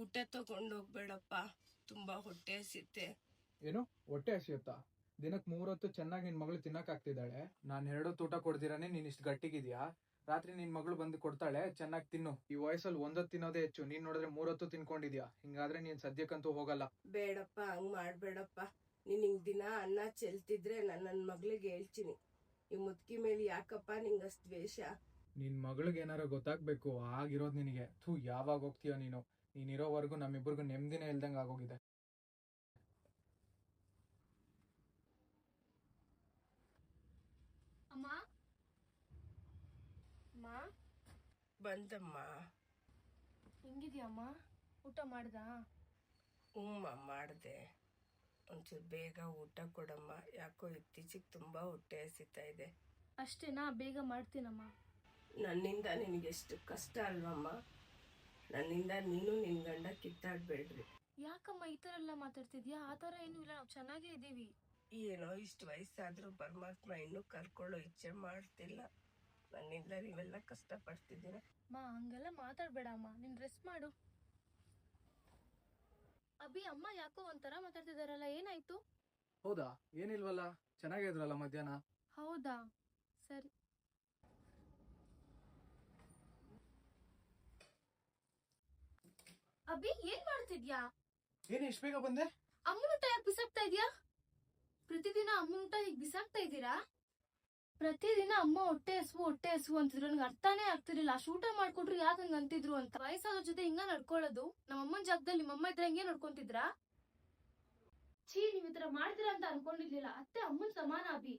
ಊಟ ತಗೊಂಡು ಹೋಗ್ಬೇಡಪ್ಪ. ತುಂಬಾ ಹೊಟ್ಟೆ ಹಸಿತೆ ಏನು? ಹೊಟ್ಟೆ ಹಸಿಯುತ್ತಾ? ದಿನಕ್ ಮೂರೊತ್ತು ಚೆನ್ನಾಗಿ ನಿನ್ ಮಗಳು ತಿನ್ನಕ್ ಆಗ್ತಿದ್ದಾಳೆ. ನಾನ್ ಎರಡೊತ್ತು ಊಟ ಕೊಡ್ದಿರಾನೆ ನೀನ್ ಇಷ್ಟು ಗಟ್ಟಿಗಿದ್ಯಾ? ರಾತ್ರಿ ನಿನ್ ಮಗಳು ಬಂದು ಕೊಡ್ತಾಳೆ ಚೆನ್ನಾಗಿ ತಿನ್ನು. ಈ ವಯಸ್ಸಲ್ಲಿ ಒಂದೊತ್ತು ತಿನ್ನೋದೇ ಹೆಚ್ಚು. ನೀನ್ ನೋಡಿದ್ರೆ ಮೂರೊತ್ತು ತಿನ್ಕೊಂಡಿದ್ಯಾ? ಹಿಂಗಾದ್ರೆ ನೀನ್ ಸದ್ಯಕ್ಕಂತೂ ಹೋಗಲ್ಲ. ಬೇಡಪ್ಪ ಹಂಗ್ ಮಾಡ್ಬೇಡಪ್ಪ. ನೀನ್ ಹಿಂಗ್ ದಿನ ಅನ್ನ ಚೆಲ್ತಿದ್ರೆ ನಾನು ನನ್ನ ಮಗಳಿಗೆ ಹೇಳ್ತೀನಿ. ಈ ಮುದ್ಕಿ ಮೇಲೆ ಯಾಕಪ್ಪ ನಿಂಗೆ ಅಷ್ಟ್ ದ್ವೇಷ? ನಿನ್ ಮಗಳಿಗೆ ಏನಾರ ಗೊತ್ತಾಗ್ಬೇಕು ಆಗಿರೋದ್ ನಿನಗೆ. ಥೂ ಯಾವಾಗ ಹೋಗ್ತೀಯ ನೀನು. ನೀನ್ ಇರೋವರೆಗೂ ನಮ್ಮಿಬ್ಬರಿಗೂ ನೆಮ್ಮದಿನೇ ಇಲ್ದಂಗೆ ಆಗೋಗಿದೆ. ಅಮ್ಮ? ಅಮ್ಮ? ಬಂದಮ್ಮ. ಹೆಂಗಿದ್ಯಮ್ಮ ಊಟ ಮಾಡ್ದಾ? ಹ್ಞೂಮ್ಮ ಮಾಡಿದೆ. ಒಂಚೂರು ಬೇಗ ಊಟ ಕೊಡಮ್ಮ. ಯಾಕೋ ಇತ್ತೀಚೆಗೆ ತುಂಬ ಹೊಟ್ಟೆ ಹಸಿತಾ ಇದೆ. ಅಷ್ಟೇನಾ? ಬೇಗ ಮಾಡ್ತೀನಮ್ಮ. ನನ್ನಿಂದ ನಿನಗೆ ಎಷ್ಟು ಕಷ್ಟ ಅಲ್ವಮ್ಮ? ನನ್ನಿಂದ ನೀನು ನಿನ್ ಗಂಡ ಕಿತ್ತಾಡ್ಬೇಡ್ರಿ. ಯಾಕಮ್ಮ ಈ ಥರ ಎಲ್ಲ ಮಾತಾಡ್ತಿದ್ಯಾ? ಆ ಥರ ಏನೂ ಇಲ್ಲ ನಾವು ಚೆನ್ನಾಗೇ ಇದ್ದೀವಿ. ಏನೋ ಇಷ್ಟು ವಯಸ್ಸಾದ್ರೂ ಪರಮಾತ್ಮ ಇನ್ನೂ ಕರ್ಕೊಳ್ಳೋ ಇಚ್ಛೆ ಮಾಡ್ತಿಲ್ಲ. ನನ್ನಿಂದ ನೀವೆಲ್ಲ ಕಷ್ಟ ಪಡ್ತಿದ್ದೀರ ಅಮ್ಮ ಹಂಗೆಲ್ಲ ಮಾತಾಡ್ಬೇಡ ಅಮ್ಮ ನೀನ್ ರೆಸ್ಟ್ ಮಾಡು. ಅಭಿ ಅಮ್ಮ ಯಾಕೋ ಒಂಥರ ಮಾತಾಡ್ತಿದಾರಲ್ಲ ಏನಾಯ್ತು? ಹೌದಾ? ಏನಿಲ್ವಲ್ಲ? ಚೆನ್ನಾಗಿದ್ರಲ್ಲ ಮಧ್ಯಾಹ್ನ? ಹೌದಾ? ಸರಿ. ಅಭಿ ಏನ್ ಮಾಡ್ತಿದ್ಯಾ? ಏನ್ ಇಷ್ಟ ಬೇಗ ಬಂದೆ? ಅಮ್ಮನ ಊಟ ಯಾಕೆ ಬಿಸಾಕ್ತಾ ಇದೀಯಾ? ಪ್ರತಿದಿನ ಅಮ್ಮನ ಊಟ ಹೀಗೆ ಬಿಸಾಕ್ತಾ ಇದ್ದೀರಾ? ಪ್ರತಿದಿನ ಅಮ್ಮ ಹೊಟ್ಟೆ ಹಸುವು ಹೊಟ್ಟೆ ಹಸುವು ಅಂತಿದ್ರು. ನನ್ಗೆ ಅರ್ಥನೇ ಆಗ್ತಿರ್ಲಿಲ್ಲ. ಅಷ್ಟು ಊಟ ಮಾಡ್ಕೊಟ್ರು ಯಾಕೆ ಹಂಗ ಅಂತಿದ್ರು ಅಂತ. ವಯಸ್ಸಾದ್ರ ಜೊತೆ ಹಿಂಗ ನಡ್ಕೊಳ್ಳೋದು ನಮ್ಮ ಅಮ್ಮನ ಜಾಗದಲ್ಲಿ ನಿಮ್ಮಮ್ಮ ಇದ್ರೆ ಹಂಗೆ ನಡ್ಕೊಂತಿದ್ರಾ? ಛೀ ನೀವ್ ಈ ತರ ಮಾಡ್ತೀರಾ ಅಂತ ಅನ್ಕೊಂಡಿರ್ಲಿಲ್ಲ. ಅತ್ತೆ ಅಮ್ಮನ್ ಸಮಾನ ಅಭಿ.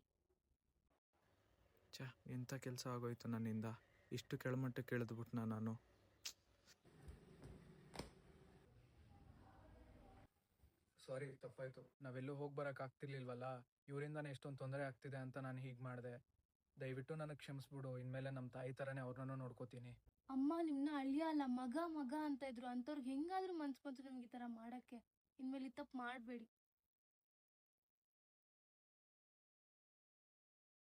ಛ ಎಂಥ ಕೆಲಸ ಆಗೋಯ್ತು ನನ್ನಿಂದ? ಇಷ್ಟು ಕೆಳಮಟ್ಟಕ್ಕೆ ಇಳಿದ್ಬಿಟ್ನ ನಾನು? ಸಾರಿ, ತಪ್ಪಾಯ್ತು. ನಾವೆಲ್ಲೂ ಹೋಗಿ ಬರಕ್ ಆಗ್ತಿರ್ಲಿಲ್ವಲ್ಲ? ಇವರಿಂದಾನೆ ಎಷ್ಟೊಂದು ತೊಂದರೆ ಆಗ್ತಿದೆ ಅಂತ ನಾನು ಹೀಗೆ ಮಾಡಿದೆ. ದಯವಿಟ್ಟು ನನಗೆ ಕ್ಷಮಿಸ್ಬಿಡು. ಇನ್ಮೇಲೆ ನಮ್ಮ ತಾಯಿ ಥರನೇ ಅವ್ರನ್ನೂ ನೋಡ್ಕೋತೀನಿ. ಅಮ್ಮ, ನಿಮ್ನ ಅಳಿಯ ಅಲ್ಲ, ಮಗ ಮಗ ಅಂತ ಇದ್ರು. ಅಂತವ್ರಿಗೆ ಹೆಂಗಾದ್ರೂ ಮನ್ಸ್ ಬಂತು ನಿಮ್ಗೆ ಈ ತರ ಮಾಡಕ್ಕೆ. ಇನ್ಮೇಲೆ ಈ ತಪ್ಪು ಮಾಡ್ಬೇಡಿ.